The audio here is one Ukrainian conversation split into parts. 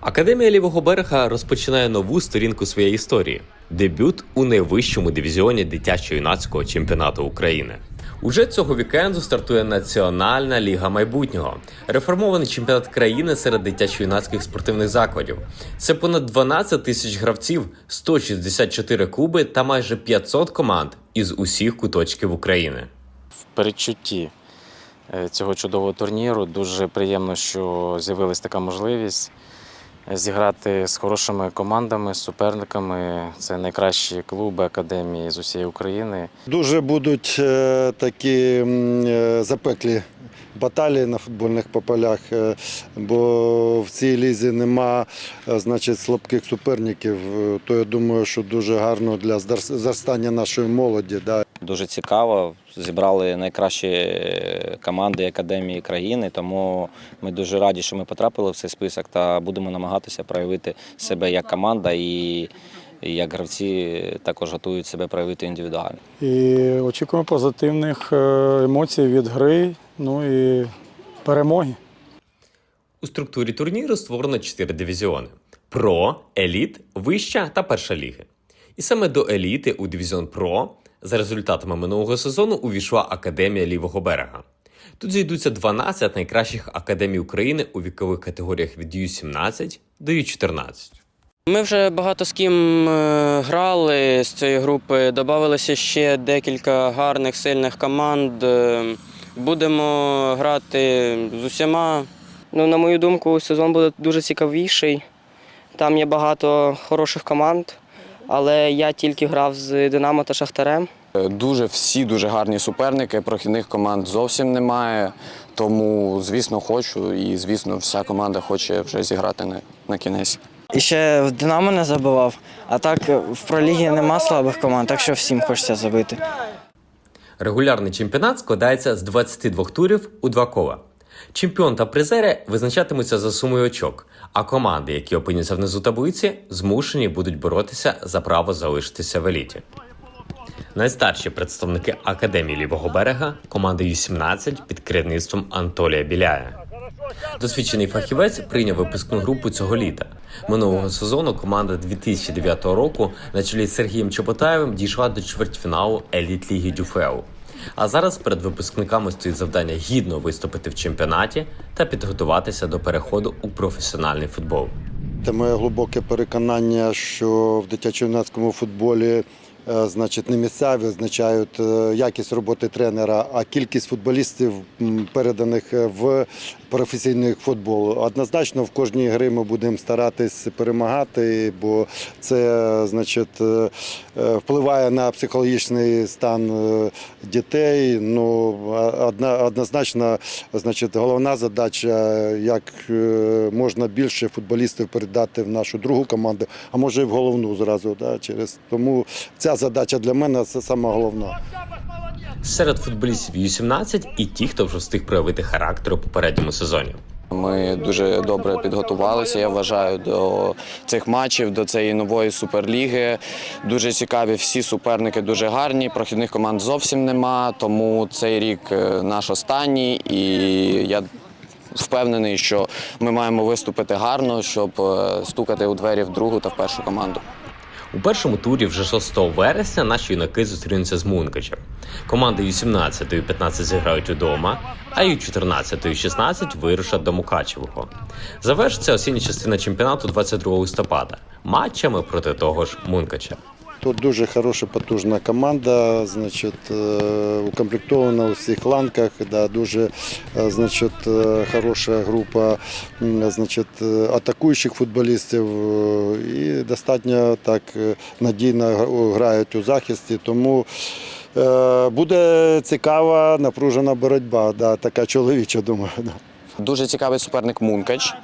Академія лівого берега розпочинає нову сторінку своєї історії дебют у найвищому дивізіоні дитячо-юнацького чемпіонату України. Уже цього вікенду стартує Національна ліга майбутнього, реформований чемпіонат країни серед дитячо-юнацьких спортивних закладів. Це понад 12 тисяч гравців, 164 клуби та майже 500 команд із усіх куточків України. в передчутті е, цього чудового турніру. Дуже приємно, що з'явилась така можливість зіграти з хорошими командами, суперниками. Це найкращі клуби академії з усієї України. Дуже будуть е, такі е, запеклі баталії на футбольних пополях, е, бо в цій лізі нема е, значить, слабких суперників. Е, То я думаю, що дуже гарно для зростання нашої молоді. Да. Дуже цікаво. Зібрали найкращі команди академії країни, тому ми дуже раді, що ми потрапили в цей список та будемо намагатися проявити себе як команда і і як гравці також готують себе проявити індивідуально. І очікуємо позитивних емоцій від гри, ну і перемоги. У структурі турніру створено чотири дивізіони: Про, Еліт, Вища та Перша ліги. І саме до еліти у дивізіон Про за результатами минулого сезону увійшла Академія лівого берега. Тут зійдуться 12 найкращих академій України у вікових категоріях від Ю-17 до Ю-14. Ми вже багато з ким е, грали з цієї групи. Додавалося ще декілька гарних, сильних команд. Будемо грати з усіма. Ну, на мою думку, сезон буде дуже цікавіший. Там є багато хороших команд, але я тільки грав з Динамо та Шахтарем. Е, Дуже всі дуже гарні суперники. Прохідних команд зовсім немає. Тому, звісно, хочу, і звісно, вся команда хоче вже зіграти на, на кінець. І ще в Динамо не забивав, а так в пролігі нема слабих команд, так що всім хочеться забити. Регулярний чемпіонат складається з 22 турів у два кола. Чемпіон та призери визначатимуться за сумою очок, а команди, які опиняться внизу таблиці, змушені будуть боротися за право залишитися в еліті. Найстарші представники Академії лівого берега команди Ю-17 під керівництвом Антолія Біляя. Досвідчений фахівець прийняв випускну групу цього літа. Минулого сезону команда 2009 року на чолі з Сергієм Чоботаєвим дійшла до чвертьфіналу еліт ліги Дюфеу. А зараз перед випускниками стоїть завдання гідно виступити в чемпіонаті та підготуватися до переходу у професіональний футбол. Це моє глибоке переконання, що в дитячо-юнацькому футболі значить, не місця визначають е, якість роботи тренера, а кількість футболістів, переданих е, в професійний футбол. Однозначно, в кожній грі ми будемо старатись перемагати, бо це е, значить, е, е, впливає на психологічний стан е, дітей. Ну, однозначно, значить, головна задача, як е, можна більше футболістів передати в нашу другу команду, а може і в головну зразу. Да, через. Тому ця задача для мене це саме головна. Серед футболістів Ю-17 і ті, хто вже встиг проявити характер у попередньому сезоні. Ми дуже добре підготувалися. Я вважаю до цих матчів, до цієї нової суперліги. Дуже цікаві всі суперники, дуже гарні. Прохідних команд зовсім нема. Тому цей рік е, наш останній, і я впевнений, що ми маємо виступити гарно, щоб е, стукати у двері в другу та в першу команду. У першому турі вже 6 вересня наші юнаки зустрінуться з Мункачем. Команди Ю-17 і 15 зіграють удома, а Ю-14 і 16 вирушать до Мукачевого. Завершиться осіння частина чемпіонату 22 листопада матчами проти того ж Мункача. Тут дуже хороша, потужна команда, значить, е, укомплектована у всіх ланках, да, дуже е, значить, е, хороша група значить, атакуючих футболістів і достатньо так надійно грають у захисті. Тому буде цікава, напружена боротьба, да, така чоловіча, думаю. Да. Дуже цікавий суперник Мункач.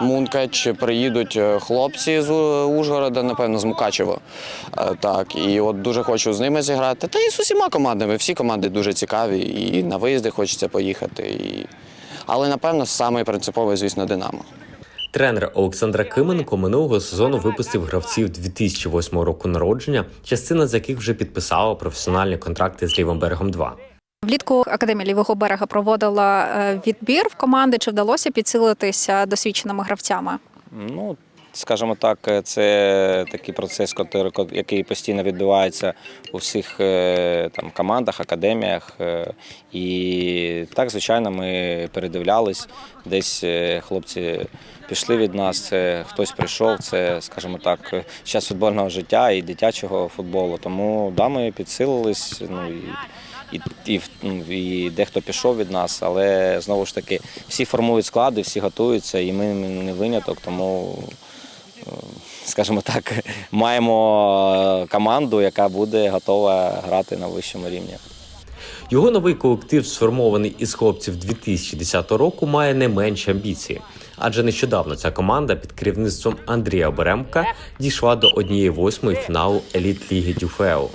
Мункач приїдуть е, хлопці з Ужгорода, напевно, з Мукачева. Е, Так, і от дуже хочу з ними зіграти. Та і з усіма командами. Всі команди дуже цікаві, і на виїзди хочеться поїхати. І... Але напевно самий принциповий, звісно, Динамо. Тренер Олександра Кименко минулого сезону випустив гравців 2008 року народження, частина з яких вже підписала професіональні контракти з лівим берегом 2. Влітку Академія лівого берега проводила е, відбір в команди. Чи вдалося підсилитися досвідченими гравцями? Ну, скажімо так, це такий процес, який постійно відбувається у всіх е, там, командах, академіях. е, І так, звичайно, ми передивлялись. Десь е, хлопці пішли від нас, хтось прийшов. Це, скажімо так, час футбольного життя і дитячого футболу. Тому да, ми підсилились. Ну, і і, і, ну, і дехто пішов від нас, але знову ж таки всі формують склади, всі готуються, і ми не виняток, тому, е, скажімо так, маємо команду, яка буде готова грати на вищому рівні. Його новий колектив, сформований із хлопців 2010 року, має не менші амбіції. Адже нещодавно ця команда під керівництвом Андрія Беремка дійшла до однієї восьмої фіналу еліт ліги Дюфео.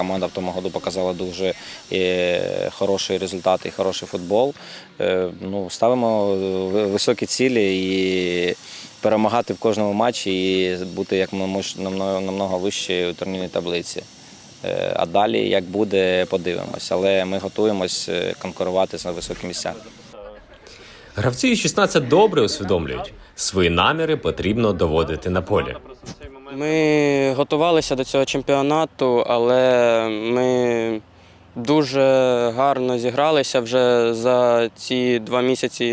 Команда в тому году показала дуже е, хороший результат і хороший футбол. Е, ну, ставимо високі цілі і перемагати в кожному матчі і бути як намного, вище у турнірній таблиці. Е, а далі як буде, подивимось. Але ми готуємось е, конкурувати за високі місця. Гравці 16 добре усвідомлюють, свої наміри потрібно доводити на полі. Ми готувалися до цього чемпіонату, але ми дуже гарно зігралися вже за ці два місяці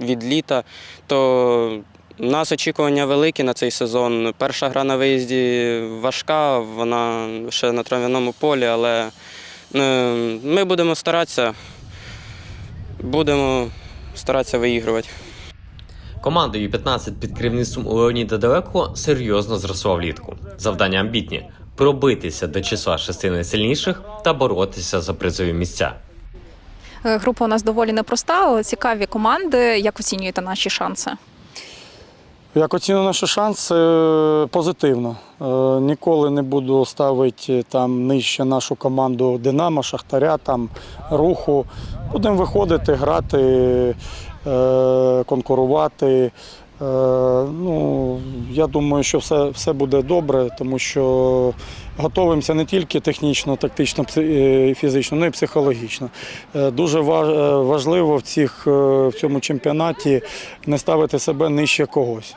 від літа. То у нас очікування великі на цей сезон. Перша гра на виїзді важка, вона ще на трав'яному полі, але е, ми будемо старатися, будемо старатися виігрувати. Команда Ю-15 під керівництвом Леоніда Далеко серйозно зросла влітку. Завдання амбітні пробитися до числа шести найсильніших та боротися за призові місця. Е, Група у нас доволі непроста, але цікаві команди. Як оцінюєте наші шанси? Як оціную наші шанси е, позитивно. Е, Ніколи не буду ставити там нижче нашу команду Динамо, Шахтаря, там руху. Будемо виходити, грати, конкурувати. Е, Ну, я думаю, що все, все буде добре, тому що готуємося не тільки технічно, тактично, е, фізично, але й психологічно. Е, Дуже е, важливо в, цих, е, в цьому чемпіонаті не ставити себе нижче когось.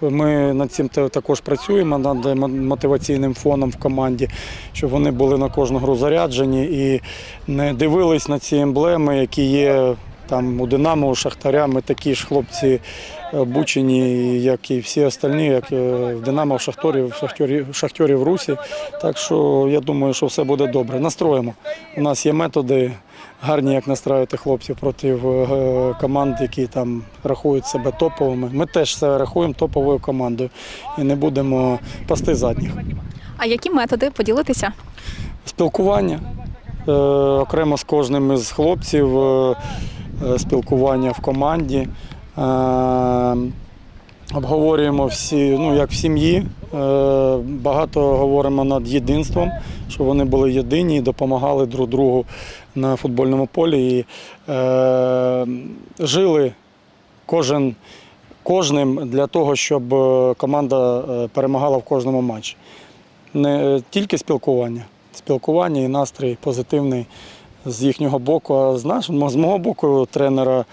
Ми над цим також працюємо над мотиваційним фоном в команді, щоб вони були на кожну гру заряджені і не дивились на ці емблеми, які є там у Динамо, у Шахтаря. Ми такі ж хлопці е, бучені, як і всі остальні, як е, в Динамо, в Шахторі, в Шахтері, в Шахтері в Русі. Так що я думаю, що все буде добре. Настроїмо. У нас є методи гарні, як настраювати хлопців проти е, команд, які там рахують себе топовими. Ми теж себе рахуємо топовою командою і не будемо пасти задніх. А які методи поділитися? Спілкування е, окремо з кожним із хлопців, е, е, спілкування в команді. Е, Обговорюємо всі, ну як в сім'ї. Е, Багато говоримо над єдинством, щоб вони були єдині і допомагали друг другу на футбольному полі. І е, жили кожен, кожним для того, щоб е, команда е, перемагала в кожному матчі. Не е, тільки спілкування, спілкування і настрій позитивний з їхнього боку, а з, наш, з мого боку тренера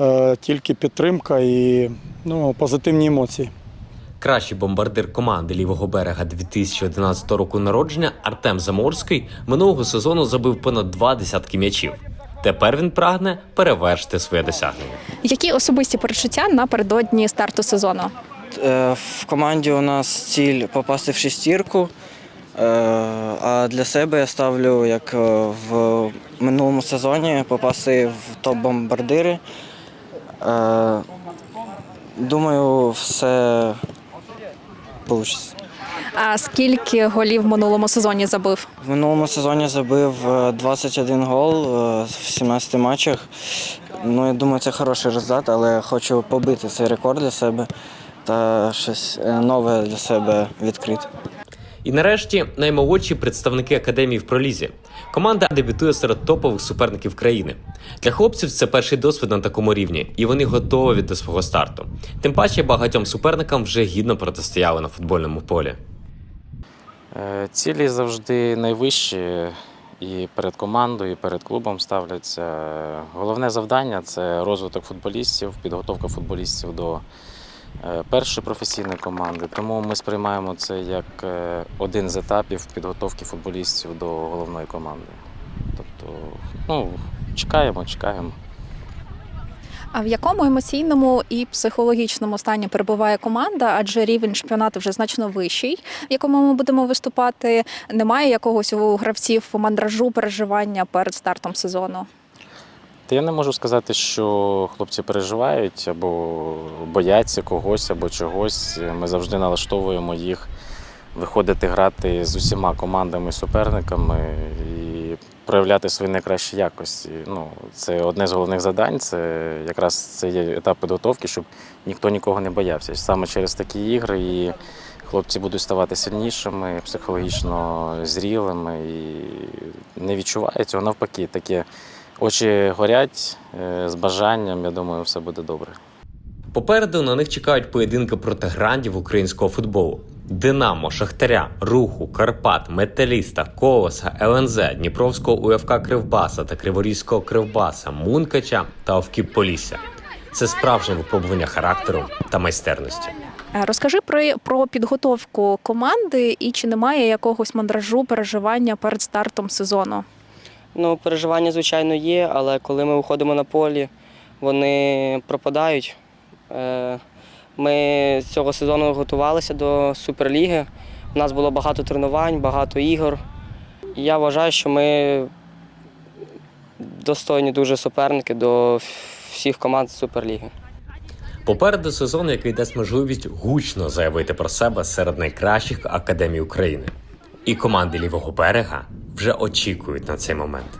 е, тільки підтримка і ну, позитивні емоції. Кращий бомбардир команди лівого берега 2011 року народження Артем Заморський минулого сезону забив понад два десятки м'ячів. Тепер він прагне перевершити своє досягнення. Які особисті перечуття напередодні старту сезону? Е, В команді у нас ціль попасти в шестірку. Е, А для себе я ставлю, як е, в минулому сезоні, попасти в топ-бомбардири. Е, Думаю, все вийде. А скільки голів в минулому сезоні забив? В минулому сезоні забив е, 21 гол в 17 матчах. Ну, я думаю, це хороший результат, але хочу побити цей рекорд для себе та щось нове для себе відкрити. І нарешті наймолодші представники академії в пролізі. Команда дебютує серед топових суперників країни. Для хлопців це перший досвід на такому рівні, і вони готові до свого старту. Тим паче багатьом суперникам вже гідно протистояли на футбольному полі. Е, Цілі завжди найвищі і перед командою, і перед клубом ставляться. Головне завдання це розвиток футболістів, підготовка футболістів до е, перші професійні команди. Тому ми сприймаємо це як е, один з етапів підготовки футболістів до головної команди. Тобто, ну, чекаємо, чекаємо. А в якому емоційному і психологічному стані перебуває команда? Адже рівень чемпіонату вже значно вищий, в якому ми будемо виступати. Немає якогось у гравців мандражу переживання перед стартом сезону. Я не можу сказати, що хлопці переживають або бояться когось, або чогось. Ми завжди налаштовуємо їх виходити грати з усіма командами, суперниками і проявляти свої найкращі якості. Ну, це одне з головних завдань. Це якраз це є етап підготовки, щоб ніхто нікого не боявся. Саме через такі ігри і хлопці будуть ставати сильнішими, психологічно зрілими і не відчувають цього навпаки. Таке очі горять е, з бажанням. Я думаю, все буде добре. Попереду на них чекають поєдинки проти грандів українського футболу: Динамо, Шахтаря, Руху, Карпат, Металіста, Колоса, ЛНЗ, Дніпровського УФК Кривбаса та Криворізького Кривбаса, Мункача та Овкіп Полісся. Це справжнє випробування характеру та майстерності. Е, Розкажи про, про підготовку команди і чи немає якогось мандражу переживання перед стартом сезону? Ну, переживання, звичайно, є, але коли ми виходимо на полі, вони пропадають. Е, Ми цього сезону готувалися до Суперліги. У нас було багато тренувань, багато ігор. Я вважаю, що ми достойні дуже суперники до всіх команд Суперліги. Попереду сезон, який дасть можливість гучно заявити про себе серед найкращих академій України. І команди лівого берега вже очікують на цей момент.